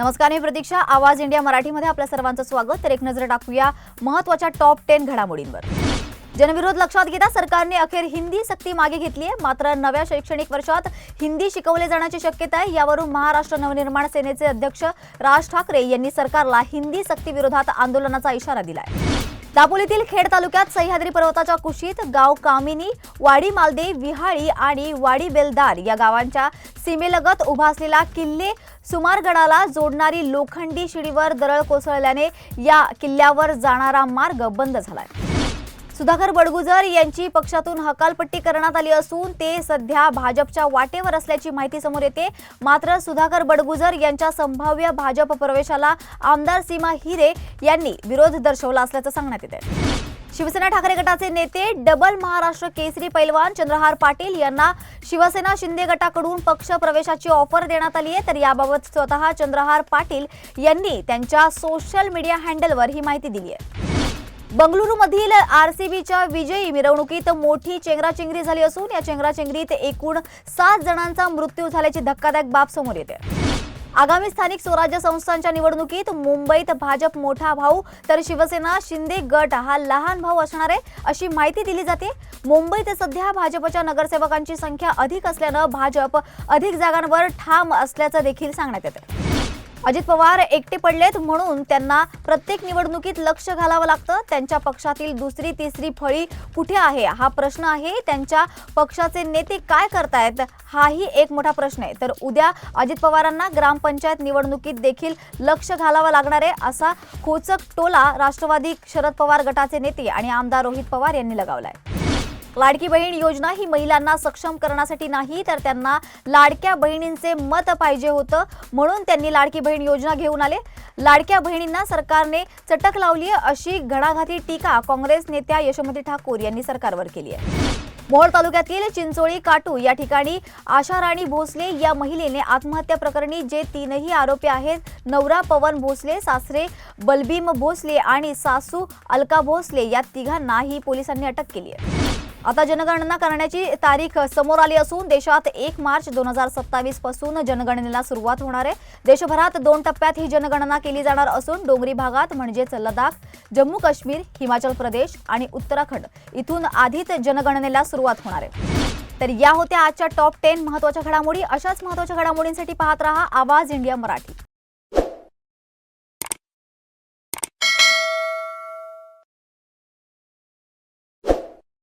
नमस्कार मी प्रतीक्षा. आवाज इंडिया मराठीमध्ये आपल्या सर्वांचं स्वागत. तर एक नजर टाकूया महत्त्वाच्या टॉप टेन घडामोडींवर. जनविरोध लक्षात घेता सरकारने अखेर हिंदी सक्ती मागे घेतली आहे. मात्र नव्या शैक्षणिक वर्षात हिंदी शिकवले जाण्याची शक्यता आहे. यावरून महाराष्ट्र नवनिर्माण सेनेचे अध्यक्ष राज ठाकरे यांनी सरकारला हिंदी सक्ती विरोधात आंदोलनाचा इशारा दिला आहे दापोलीतील खेड तालुक्यात सह्याद्री पर्वताच्या कुशीत गाव कामिनी वाडी मालदे विहाळी आणि वाडी बेलदार या गावांच्या सीमेलगत उभा असलेला किल्ले सुमारगडाला जोडणारी लोखंडी शिडीवर दरळ कोसळल्याने या किल्ल्यावर जाणारा मार्ग बंद झालाय. सुधाकर बडगुजर यांची पक्षातून हकालपट्टी करण्यात आली असून ते सध्या भाजपच्या वाटेवर असल्याची माहिती समोर येते. मात्र सुधाकर बडगुजर यांच्या संभाव्य भाजप प्रवेशाला आमदार सीमा हिरे यांनी विरोध दर्शवला असल्याचं सांगण्यात येते. शिवसेना ठाकरे गटाचे नेते डबल महाराष्ट्र केसरी पैलवान चंद्रहार पाटील यांना शिवसेना शिंदे गटाकडून पक्ष प्रवेशाची ऑफर देण्यात आली आहे. तर याबाबत स्वतः चंद्रहार पाटील यांनी त्यांच्या सोशल मीडिया हँडलवर ही माहिती दिली आहे. बंगळुरूमधील आरसीबीच्या विजयी मिरवणुकीत मोठी चेंगराचेंगरी झाली असून या चेंगराचेंगरीत एकूण सात जणांचा मृत्यू झाल्याची धक्कादायक बाब समोर येते. आगामी स्थानिक स्वराज्य संस्थांच्या निवडणुकीत मुंबईत भाजप मोठा भाऊ तर शिवसेना शिंदे गट हा लहान भाऊ असणार आहे अशी माहिती दिली जाते. मुंबईत सध्या भाजपच्या नगरसेवकांची संख्या अधिक असल्यानं भाजप अधिक जागांवर ठाम असल्याचं देखील सांगण्यात येतं. अजित पवार एकटे पडलेत म्हणून त्यांना प्रत्येक निवडणुकीत लक्ष घालावं लागतं. त्यांच्या पक्षातील दुसरी तिसरी फळी कुठे आहे? हा प्रश्न आहे. त्यांच्या पक्षाचे नेते काय करतायत? हाही एक मोठा प्रश्न आहे. तर उद्या अजित पवारांना ग्रामपंचायत निवडणुकीत देखील लक्ष घालावं लागणार आहे असा खोचक टोला राष्ट्रवादी शरद पवार गटाचे नेते आणि आमदार रोहित पवार यांनी लगावलाय. लाडकी बहीण योजना ही महिलांना सक्षम करण्यासाठी नाही तर त्यांना लाडक्या बहिणींचे मत पाहिजे होतं म्हणून त्यांनी लाडकी बहीण योजना घेऊन आले. लाडक्या बहिणींना सरकारने चटक लावली अशी घणाघाती टीका काँग्रेस नेत्या यशोमती ठाकूर यांनी सरकारवर केली आहे. मोहोळ तालुक्यातील चिंचोळी काटू या ठिकाणी आशा राणी भोसले या महिलेने आत्महत्या प्रकरणी जे तीनही आरोपी आहेत नवरा पवन भोसले सासरे बलबीम भोसले आणि सासू अलका भोसले या तिघांनाही पोलिसांनी अटक केली आहे. आता जनगणना करण्याची तारीख समोर आली असून देशात एक मार्च दोन हजार सत्तावीसपासून जनगणनेला सुरुवात होणार आहे. देशभरात दोन टप्प्यात ही जनगणना केली जाणार असून डोंगरी भागात म्हणजेच लडाख जम्मू काश्मीर हिमाचल प्रदेश आणि उत्तराखंड इथून आधीच जनगणनेला सुरुवात होणार आहे. तर या होत्या आजच्या टॉप टेन महत्त्वाच्या घडामोडी. अशाच महत्त्वाच्या घडामोडींसाठी पाहत रहा आवाज इंडिया मराठी.